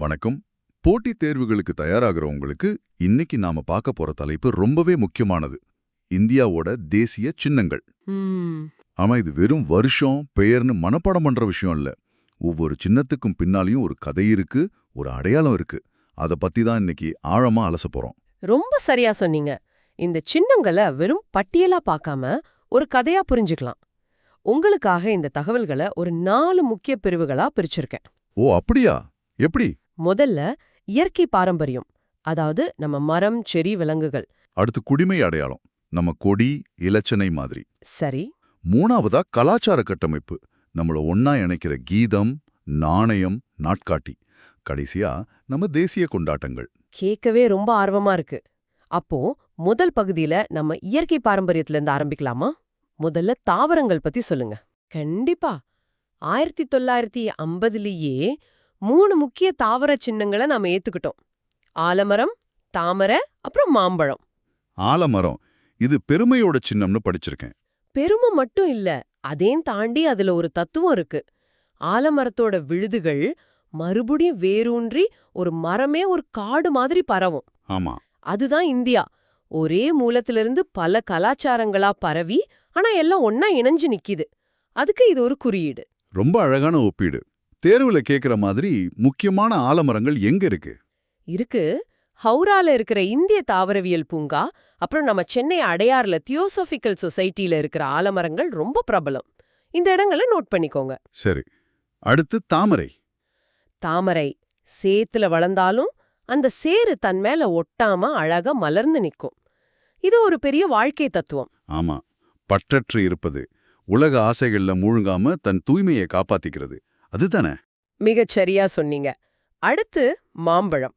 வணக்கம். போட்டித் தேர்வுகளுக்கு தயாராகிறவங்களுக்கு இன்னைக்கு நாம பார்க்க போற தலைப்பு ரொம்பவே முக்கியமானது. இந்தியாவோட தேசிய சின்னங்கள். ஆமா இது வெறும் வருஷம் பெயர்னு மனப்பாடம் பண்ற விஷயம் இல்ல. ஒவ்வொரு சின்னத்துக்கும் பின்னாலையும் ஒரு கதை இருக்கு ஒரு அடையாளம் இருக்கு. அத பத்தி தான் இன்னைக்கு ஆழமா அலச போறோம். ரொம்ப சரியா சொன்னீங்க. இந்த சின்னங்களை வெறும் பட்டியலா பார்க்காம ஒரு கதையா புரிஞ்சுக்கலாம். உங்களுக்காக இந்த தகவல்களை ஒரு நாலு முக்கிய பிரிவுகளா பிரிச்சிருக்கேன். ஓ அப்படியா? எப்படி? முதல்ல இயற்கை பாரம்பரியம் அதாவது நம்ம மரம் செடி விலங்குகள். அடுத்து குடிமை அடையாளம் நம்ம கொடி இலச்சனை மாதிரி. சரி. மூணாவதா கலாச்சார கட்டமைப்பு நம்மள ஒன்னா இணைக்கிற கீதம் நாணயம் நாட்காட்டி. கடைசியா நம்ம தேசிய கொண்டாட்டங்கள். கேட்கவே ரொம்ப ஆர்வமா இருக்கு. அப்போ முதல் பகுதியில நம்ம இயற்கை பாரம்பரியத்துல இருந்து ஆரம்பிக்கலாமா? முதல்ல தாவரங்கள் பத்தி சொல்லுங்க. கண்டிப்பா. ஆயிரத்தி தொள்ளாயிரத்தி ஐம்பதுலயே மூணு முக்கிய தாவர சின்னங்களை நாம ஏத்துக்கிட்டோம். ஆலமரம் தாமரை அப்புறம் மாம்பழம். ஆலமரம். இது பெருமையோட சின்னம்னு படிச்சிருக்கேன். பெருமை மட்டும் இல்ல அதையும் தாண்டி அதுல ஒரு தத்துவம் இருக்கு. ஆலமரத்தோட விழுதுகள் மறுபடியும் வேரூன்றி ஒரு மரமே ஒரு காடு மாதிரி பரவும். ஆமா. அதுதான் இந்தியா. ஒரே மூலத்திலிருந்து பல கலாச்சாரங்களா பரவி ஆனா எல்லாம் ஒன்னா இணைஞ்சு நிக்கிது. அதுக்கு இது ஒரு குறியீடு. ரொம்ப அழகான ஒப்பீடு. தேர்வுல கேக்குற மாதிரி முக்கியமான ஆலமரங்கள் எங்க இருக்கு? இருக்கு. ஹவுரால இருக்கிற இந்திய தாவரவியல் பூங்கா அப்புறம் நம்ம சென்னை அடையார்ல தியோசோபிக்கல் சொசைட்டில இருக்கிற ஆலமரங்கள் ரொம்ப பிரபலம். இந்த இடங்களை நோட் பண்ணிக்கோங்க. சரி. அடுத்து தாமரை. தாமரை சேத்துல வளர்ந்தாலும் அந்த சேரு தன் மேல ஒட்டாம அழகா மலர்ந்து நிக்கும். இது ஒரு பெரிய வாழ்க்கை தத்துவம். ஆமா. பற்றற்று இருப்பது. உலக ஆசைகள்ல மூழ்காம தன் தூய்மையை காப்பாத்திக்கிறது. அதுதானே? மிகச் சரியா சொன்னீங்க. அடுத்து மாம்பழம்.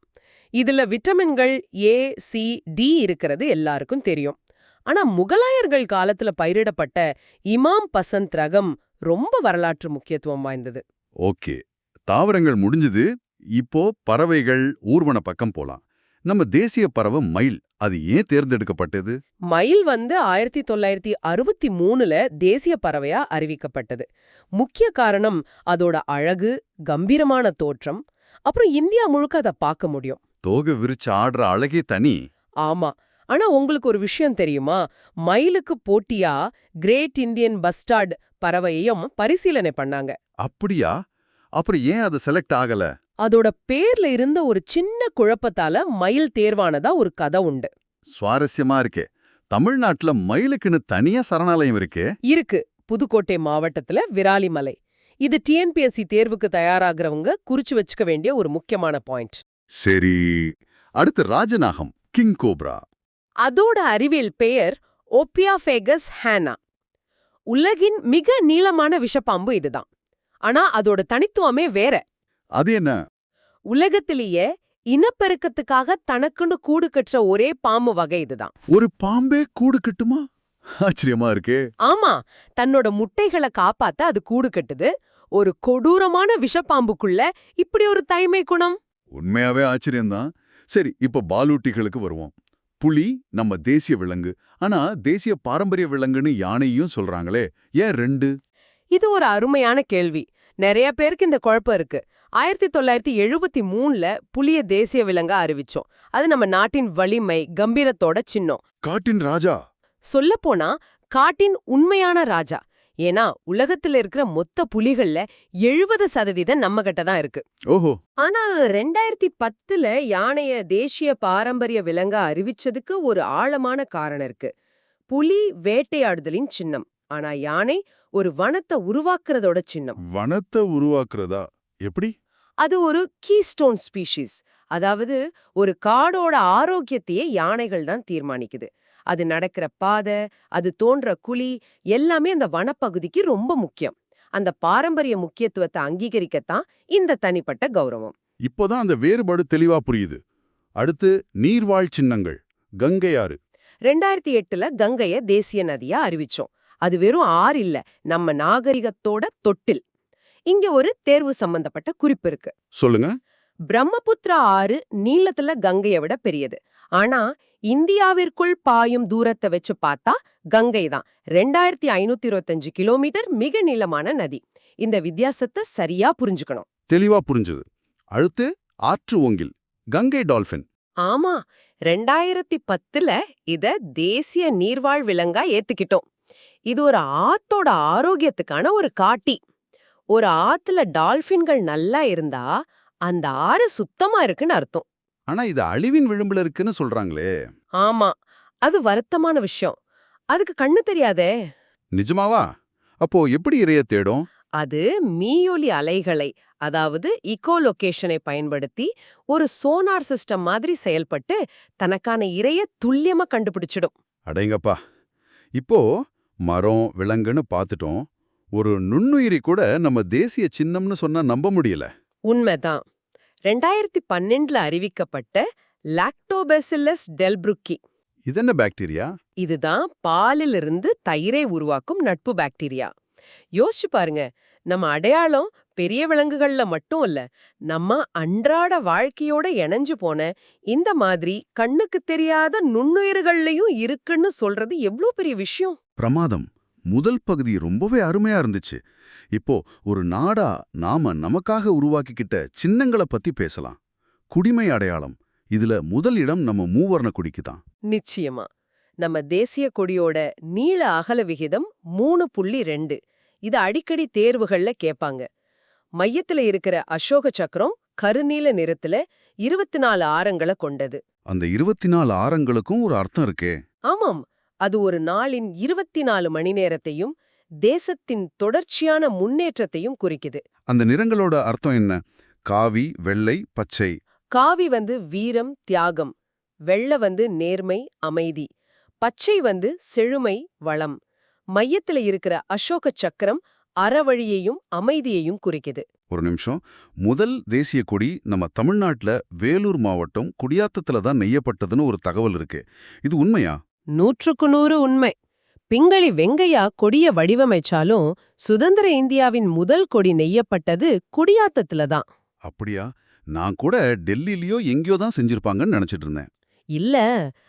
இதுல விட்டமின்கள் ஏ சி டி இருக்கிறது எல்லாருக்கும் தெரியும். ஆனா முகலாயர்கள் காலத்துல பயிரிடப்பட்ட இமாம் பசந்த் ரகம் ரொம்ப வரலாற்று முக்கியத்துவம் வாய்ந்தது. ஓகே. தாவரங்கள் முடிஞ்சது. இப்போ பறவைகள் ஊர்வன பக்கம் போலாம். நம்ம தேசிய பறவை மயில் அது ஏன் தேர்ந்தெடுக்கப்பட்டது? மயில் வந்து ஆயிரத்தி தொள்ளாயிரத்தி அறுபத்தி மூணுல தேசிய பறவையா அறிவிக்கப்பட்டது. முக்கிய காரணம் அதோட அழகு கம்பீரமான தோற்றம் அப்புறம் இந்தியா முழுக்க அதை பார்க்க முடியும். தோகை விரிச்சு ஆடுற அழகே தனி. ஆமா. ஆனா உங்களுக்கு ஒரு விஷயம் தெரியுமா? மயிலுக்கு போட்டியா கிரேட் இந்தியன் பஸ்டார்ட் பறவையையும் பரிசீலனை பண்ணாங்க. அப்படியா? அப்புறம் ஏன் அது செலக்ட் ஆகல? அதோட பேர்ல இருந்த ஒரு சின்ன குழப்பத்தால மயில் தேர்வானதா ஒரு கதை உண்டு. சுவாரஸ்யமா இருக்கே. தமிழ்நாட்டுல மயிலுக்குன்னு தனியா சரணாலயம் இருக்கே? இருக்கு. புதுக்கோட்டை மாவட்டத்துல விராலிமலை. இது டிஎன்பிஎஸ்சி தேர்வுக்கு தயாராகிறவங்க குறிச்சு வச்சுக்க வேண்டிய ஒரு முக்கியமான பாயிண்ட். சரி. அடுத்து ராஜநாகம் கிங் கோப்ரா அதோட அறிவியல் பெயர் ஓப்பியாஃபேகஸ் ஹேனா உலகின் மிக நீளமான விஷப்பாம்பு இதுதான். ஆனா அதோட தனித்துவமே வேற. அது என்ன? உலகத்திலேயே இனப்பெருக்கத்துக்காக தனக்குன்னு கூடு கட்டுற ஒரே பாம்பு வகை இதுதான். ஒரு பாம்பே கூடு கட்டுமா? ஆச்சரியமா இருக்கே. ஆமா தன்னோட முட்டைகளை காப்பாத்த அது கூடு கட்டுது. ஒரு கொடூரமான விஷப்பாம்புக்குள்ள இப்படி ஒரு தைமை குணம்? உண்மையாவே ஆச்சரியம்தான். சரி இப்ப பாலூட்டிகளுக்கு வருவோம். புலி நம்ம தேசிய விலங்கு. ஆனா தேசிய பாரம்பரிய விலங்குன்னு யானையும் சொல்றாங்களே. ஏன் ரெண்டு? இது ஒரு அருமையான கேள்வி. நிறைய பேருக்கு இந்த குழப்பம் இருக்கு. ஆயிரத்தி தொள்ளாயிரத்தி எழுபத்தி மூணுல புலிய தேசிய விலங்கா அறிவிச்சோம். அது நம்ம நாட்டின் வலிமை கம்பீரத்தோட சின்னம். காட்டின் ராஜா? சொல்லப்போனா காட்டின் உண்மையான ராஜா. ஏன்னா உலகத்துல இருக்கிற மொத்த புலிகள்ல எழுபது சதவீதம் நம்ம கிட்ட தான் இருக்கு. ஓஹோ. ஆனா ரெண்டாயிரத்தி பத்துல யானைய தேசிய பாரம்பரிய விலங்கா அறிவிச்சதுக்கு ஒரு ஆழமான காரணம் இருக்கு. புலி வேட்டையாடுதலின் சின்னம். ஆனா யானை ஒரு வனத்தை உருவாக்குறதோட சின்னம். வனத்தை உருவாக்குறதா? எப்படி? அது ஒரு கீஸ்டோன் ஸ்பீஷீஸ் அதாவது ஒரு காடோட ஆரோக்கியத்தையே யானைகள் தான் தீர்மானிக்குது. அது நடக்கிற பாதை அது தோன்ற குழி எல்லாமே அந்த வனப்பகுதிக்கு ரொம்ப முக்கியம். அந்த பாரம்பரிய முக்கியத்துவத்தை அங்கீகரிக்கத்தான் இந்த தனிப்பட்ட கௌரவம். இப்போதான் அந்த வேறுபாடு தெளிவா புரியுது. அடுத்து நீர்வாழ் சின்னங்கள் கங்கையாறு ரெண்டாயிரத்தி எட்டுல கங்கைய தேசிய நதியா அறிவிச்சோம். அது வெறும் ஆறு இல்ல. நம்ம நாகரிகத்தோட தொட்டில். இங்க ஒரு தேர்வு சம்பந்தப்பட்ட குறிப்பு இருக்கு. சொல்லுங்க. பிரம்மபுத்திரா ஆறு நீளத்துல கங்கையை விட பெரியது. ஆனா இந்தியாவிற்குள் பாயும் தூரத்தை வச்சு பார்த்தா கங்கை தான். ரெண்டாயிரத்தி ஐநூத்தி இருபத்தஞ்சு கிலோமீட்டர் மிக நீளமான நதி. இந்த வித்தியாசத்தை சரியா புரிஞ்சுக்கணும். தெளிவா புரிஞ்சுது. அடுத்து ஆற்று ஓங்கில் கங்கை டால்பின். ஆமா. ரெண்டாயிரத்தி பத்துல இத தேசிய நீர்வாழ் விலங்கா ஏத்துக்கிட்டோம். இது ஒரு ஆத்தோட ஆரோக்கியத்துக்கான ஒரு காட்டி. ஒரு ஆத்துல டால்பின்கள் நல்லா இருந்தா அந்த ஆறு சுத்தமா இருக்குன்னு அர்த்தம். ஆனா இது அழிவின் விளிம்புல இருக்குன்னு சொல்றாங்களே. ஆமா. அது வருத்தமான விஷயம். அதுக்கு கண்ணு தெரியாதே. நிஜமாவா? அப்போ எப்படி இறைய தேடும்? அது மீயொலி அலைகளை அதாவது இக்கோலொகேஷனை பயன்படுத்தி ஒரு சோனார் சிஸ்டம் மாதிரி செயல்பட்டு தனக்கான இரைய துல்லியமா கண்டுபிடிச்சிடும். அடேங்கப்பா. இப்போ மரம் விலங்குன்னு பார்த்துட்டோம் ஒரு நுண்ணுயிரி கூட நம்ம தேசிய சின்னம்னு சொன்னா நம்ப முடியல. உண்மைதான். ரெண்டாயிரத்தி பன்னெண்டுல அறிவிக்கப்பட்ட லாக்டோபெசில்லஸ் டெல்புருக்கி இதென்ன பாக்டீரியா இதுதான் பாலிலிருந்து தயிரை உருவாக்கும் நட்பு பாக்டீரியா யோசிச்சு பாருங்க நம்ம அடையாளம் பெரிய விலங்குகள்ல மட்டும் இல்ல நம்ம அன்றாட வாழ்க்கையோட இணைஞ்சு போன இந்த மாதிரி கண்ணுக்கு தெரியாத நுண்ணுயிர்கள்லயும் இருக்குன்னு சொல்றது எவ்ளோ பெரிய விஷயம்? பிரமாதம். முதல் பகுதி ரொம்பவே அருமையா இருந்துச்சு. இப்போ ஒரு நாடா நாம நமக்காக உருவாக்கிக்கிட்ட சின்னங்களை பத்தி பேசலாம். குடிமை அடையாளம். இதுல முதல் இடம் நம்ம மூவர்ண குடிக்கு தான். நிச்சயமா. நம்ம தேசிய கொடியோட நீள அகல விகிதம் மூணு புள்ளி ரெண்டு. இது அடிக்கடி தேர்வுகள்ல கேட்பாங்க. மையத்துல இருக்கிற அசோக சக்கரம் கருநீல நிறத்துல இருபத்தி நாலு ஆரங்களை கொண்டது. அந்த இருபத்தி நாலு ஆரங்களுக்கும் ஒரு அர்த்தம் இருக்கே. ஆமாம். அது ஒரு நாளின் இருபத்தி நாலு மணி நேரத்தையும் தேசத்தின் தொடர்ச்சியான முன்னேற்றத்தையும் குறிக்குது. அந்த நிறங்களோட அர்த்தம் என்ன? காவி வெள்ளை பச்சை. காவி வந்து வீரம் தியாகம். வெள்ளை வந்து நேர்மை அமைதி. பச்சை வந்து செழுமை வளம். மையத்துல இருக்கிற அசோக சக்கரம் அறவழியையும் அமைதியையும் குறிக்குது. ஒரு நிமிஷம். முதல் தேசிய கொடி நம்ம தமிழ்நாட்டுல வேலூர் மாவட்டம் குடியாத்தத்துல தான் நெய்யப்பட்டதுன்னு ஒரு தகவல் இருக்கு. இது உண்மையா? நூற்றுக்கு நூறு உண்மை. பிங்களி வெங்கையா கொடிய வடிவமைச்சாலும் சுதந்திர இந்தியாவின் முதல் கொடி நெய்யப்பட்டது குடியாத்தத்துல தான். அப்படியா? நான் கூட டெல்லிலயோ எங்கேயோ தான் செஞ்சிருப்பாங்கன்னு நினைச்சிட்டு இருந்தேன். இல்ல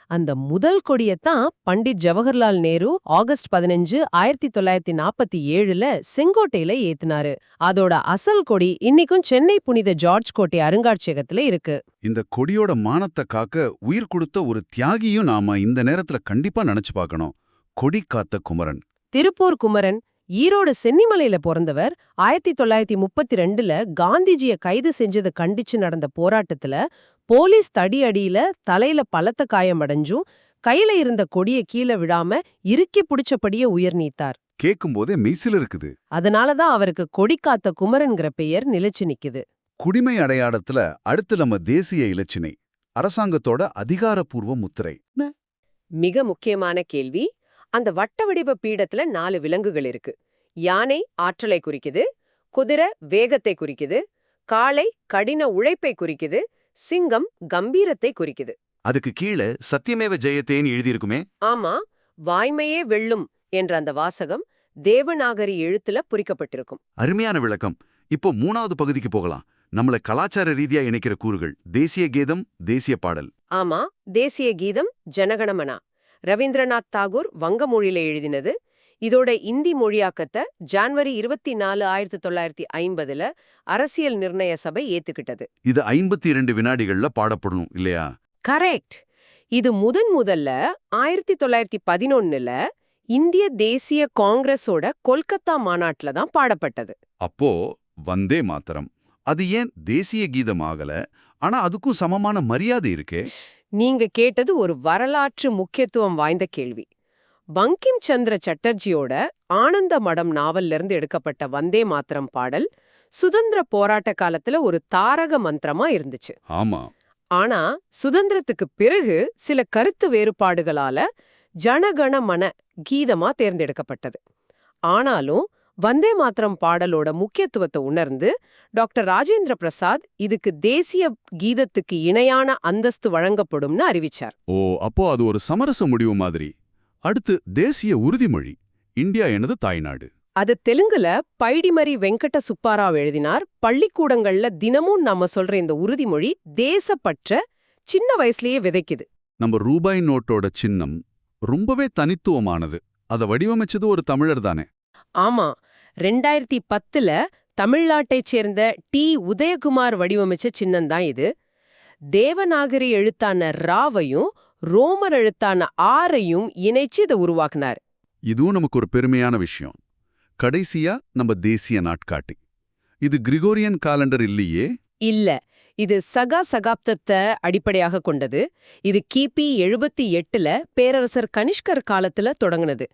அந்த முதல் கொடியத்தான் பண்டிட் ஜவஹர்லால் நேரு ஆகஸ்ட் பதினஞ்சு ஆயிரத்தி தொள்ளாயிரத்தி நாற்பத்தி ஏழுல செங்கோட்டையில ஏத்துனாரு. அதோட அசல் கொடி இன்னைக்கும் சென்னை புனித ஜார்ஜ் கோட்டை அருங்காட்சியகத்துல இருக்கு. இந்த கொடியோட மானத்தை காக்க உயிர் கொடுத்த ஒரு தியாகியும் நாம இந்த நேரத்துல கண்டிப்பா நினைச்சு பார்க்கணும். கொடி காத்த குமரன். திருப்பூர் குமரன் ஈரோடு சென்னிமலையில பிறந்தவர் ஆயிரத்தி தொள்ளாயிரத்தி முப்பத்தி ரெண்டுல காந்திஜிய கைது செஞ்சதை கண்டிச்சு நடந்த போராட்டத்துல போலீஸ் தடியடியில தலையில பலத்த காயம் அடைஞ்சும் கையில இருந்த கொடிய கீழே விழாம இறுக்கி பிடிச்சபடியே உயிர் நீத்தார். கேட்கும்போதே மெய்சில் இருக்குது. அதனாலதான் அவருக்கு கொடி காத்த குமரன்கிற பெயர் நிலைச்சு நிக்குது. குடிமை அடையாளத்துல அடுத்து நம்ம தேசிய இலச்சினை அரசாங்கத்தோட அதிகாரப்பூர்வ முத்திரை. மிக முக்கியமான கேள்வி அந்த வட்ட வடிவ பீடத்துல நாலு விலங்குகள் இருக்கு. யானை ஆற்றலை குறிக்குது குதிரை வேகத்தை குறிக்குது காளை கடின உழைப்பை குறிக்குது சிங்கம் கம்பீரத்தை குறிக்குது. அதுக்கு கீழே சத்தியமேவ ஜெயத்தேன்னு எழுதியிருக்குமே. ஆமா வாய்மையே வெல்லும் என்ற அந்த வாசகம் தேவநாகரி எழுத்துல பொறிக்கப்பட்டிருக்கும். அருமையான விளக்கம். இப்போ மூணாவது பகுதிக்கு போகலாம். நம்மள கலாச்சார ரீதியா இணைக்கிற கூறுகள் தேசிய கீதம் தேசிய பாடல். ஆமா தேசிய கீதம் ஜனகணமனா ரவீந்திரநாத் தாகூர் வங்க மொழியில எழுதினது. இதோட இந்தி மொழியாக்கத்தை ஜான்வரி இருபத்தி நாலு ஆயிரத்தி தொள்ளாயிரத்தி ஐம்பதுல அரசியல் நிர்ணய சபை ஏத்துக்கிட்டது. இது ஐம்பத்தி இரண்டு வினாடிகள்ல பாடப்படணும் இல்லையா? கரெக்ட். இது முதன் முதல்ல ஆயிரத்தி தொள்ளாயிரத்தி பதினொன்னுல இந்திய தேசிய காங்கிரஸோட கொல்கத்தா மாநாட்டுல தான் பாடப்பட்டது. அப்போ வந்தே மாத்தரம். அது ஏன் தேசிய கீதம் ஆகல? ஆனா அதுக்கும் சமமான மரியாதை இருக்கே. நீங்க கேட்டது ஒரு வரலாற்று முக்கியத்துவம் வாய்ந்த கேள்வி. பங்கிம் சந்திர சட்டர்ஜியோட ஆனந்த மடம் நாவல்ல இருந்து எடுக்கப்பட்ட வந்தே மாத்திரம் பாடல் சுதந்திர போராட்ட காலத்துல ஒரு தாரக மந்திரமா இருந்துச்சு. ஆமா. ஆனா சுதந்திரத்துக்கு பிறகு சில கருத்து வேறுபாடுகளால ஜனகண மன கீதமா தேர்ந்தெடுக்கப்பட்டது. ஆனாலும் வந்தே மாத்திரம் பாடலோட முக்கியத்துவத்தை உணர்ந்து டாக்டர் ராஜேந்திர பிரசாத் இதுக்கு தேசிய கீதத்துக்கு இணையான அந்தஸ்து வழங்கப்படும்னு அறிவிச்சார். ஓ அப்போ அது ஒரு சமரச முடிவு மாதிரி. அடுத்து தேசிய உறுதிமொழி இந்தியா எனது தாய்நாடு. அது தெலுங்குல பைடிமரி வெங்கட சுப்பாராவ் எழுதினார் பள்ளிக்கூடங்கள்ல தினமும் நாம சொல்ற இந்த உறுதிமொழி தேசப்பற்ற சின்ன வயசுலயே விதைக்குது. நம்ம ரூபாய் நோட்டோட சின்னம் ரொம்பவே தனித்துவமானது. அதை வடிவமைச்சது ஒரு தமிழர் தானே. ஆமா ரெண்டாயிரத்தி பத்துல தமிழ்நாட்டைச் சேர்ந்த டி. உதயகுமார் வடிவமைச்ச சின்னம்தான் இது. தேவநாகரி எழுத்தான ராவையும் ரோமர் எழுத்தான ஆரையும் இணைச்சு இதை உருவாக்குனார். இதுவும் நமக்கு ஒரு பெருமையான விஷயம். கடைசியா நம்ம தேசிய நாட்காட்டி. இது கிரிகோரியன் காலண்டர் இல்லையே? இல்ல. இது சகா சகாப்தத்தை அடிப்படையாக கொண்டது. இது கிபி எழுபத்தி எட்டுல பேரரசர் கனிஷ்கர் காலத்துல தொடங்குனது.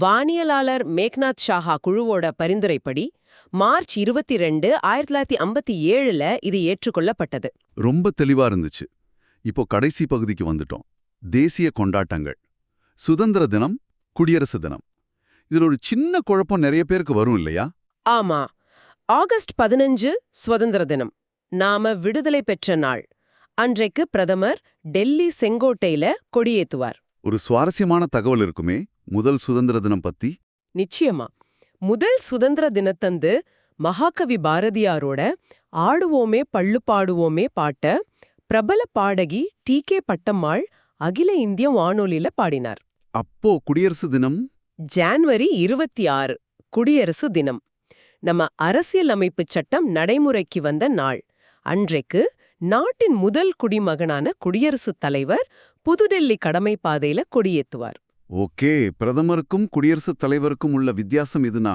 வானியலாளர் மேக்நாத் ஷாஹா குழுவோட பரிந்துரைப்படி மார்ச் இருபத்தி ரெண்டு ஆயிரத்தி தொள்ளாயிரத்தி ஐம்பத்தி ஏழுல இது ஏற்றுக்கொள்ளப்பட்டது. ரொம்ப தெளிவா இருந்துச்சு. இப்போ கடைசி பகுதிக்கு வந்துட்டோம். தேசிய கொண்டாட்டங்கள். சுதந்திர தினம் குடியரசு தினம். இதுல ஒரு சின்ன குழப்பம் நிறைய பேருக்கு வரும் இல்லையா? ஆமா. ஆகஸ்ட் பதினஞ்சு சுதந்திர தினம். நாம விடுதலை பெற்ற நாள். அன்றைக்கு பிரதமர் டெல்லி செங்கோட்டையில கொடியேத்துவார். ஒரு சுவாரஸ்யமான தகவல் இருக்குமே. முதல் சுதந்திர தினம் பத்தி? நிச்சயமா. முதல் சுதந்திர தினத்தந்து மகாகவி பாரதியாரோட ஆடுவோமே பள்ளு பாடுவோமே பாட்ட பிரபல பாடகி டி. கே. பட்டம்மாள் அகில இந்திய வானொலியில பாடினார். அப்போ குடியரசு தினம்? ஜான்வரி இருபத்தி ஆறு குடியரசு தினம். நம்ம அரசியலமைப்புச் சட்டம் நடைமுறைக்கு வந்த நாள். அன்றைக்கு நாட்டின் முதல் குடிமகனான குடியரசுத் தலைவர் புதுடெல்லி கடமை பாதையில கொடியேத்துவார். ஓகே பிரதமருக்கும் குடியரசுத் தலைவருக்கும் உள்ள வித்தியாசம் இதுனா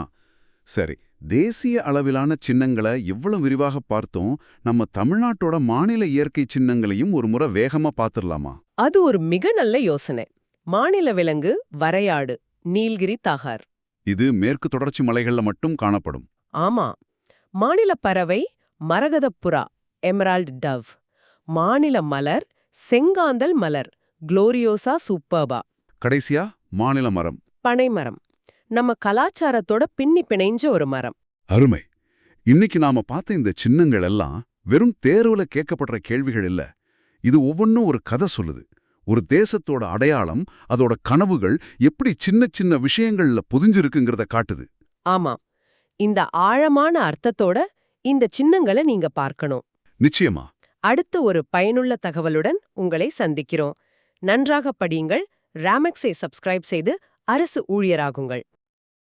சரி தேசிய அளவிலான சின்னங்களை இவ்வளவு விரிவாக பார்த்தோம் நம்ம தமிழ்நாட்டோட மாநில இயற்கை சின்னங்களையும் ஒரு முறை வேகமா பார்த்துடலாமா அது ஒரு மிக நல்ல யோசனை. மாநில விலங்கு வரையாடு நீல்கிரி தாகார். இது மேற்கு தொடர்ச்சி மலைகள்ல மட்டும் காணப்படும். ஆமா. மாநில பறவை மரகதப்புறா எமரால்ட் டவ். மாநில மலர் செங்காந்தல் மலர் குளோரியோசா சூப்பர்பா. கடைசியா மாநில மரம். பனைமரம் நம்ம கலாச்சாரத்தோட பின்னி பிணைஞ்ச ஒரு மரம். அருமை. இன்னைக்கு நாம பார்த்த இந்த சின்னங்கள் எல்லாம் வெறும் தேர்வுல கேட்கப்படுற கேள்விகள் இல்ல. இது ஒவ்வொன்றும் ஒரு கதை சொல்லுது. ஒரு தேசத்தோட அடையாளம் அதோட கனவுகள் எப்படி சின்ன சின்ன விஷயங்கள்ல புதிஞ்சிருக்குங்கிறத காட்டுது. ஆமா. இந்த ஆழமான அர்த்தத்தோட இந்த சின்னங்களை நீங்க பார்க்கணும். நிச்சயமா. அடுத்த ஒரு பயனுள்ள தகவலுடன் உங்களை சந்திக்கிறோம். நன்றாக படியுங்கள். ராமெக்ஸை சப்ஸ்கிரைப் செய்து அரசு ஊழியராகுங்கள்.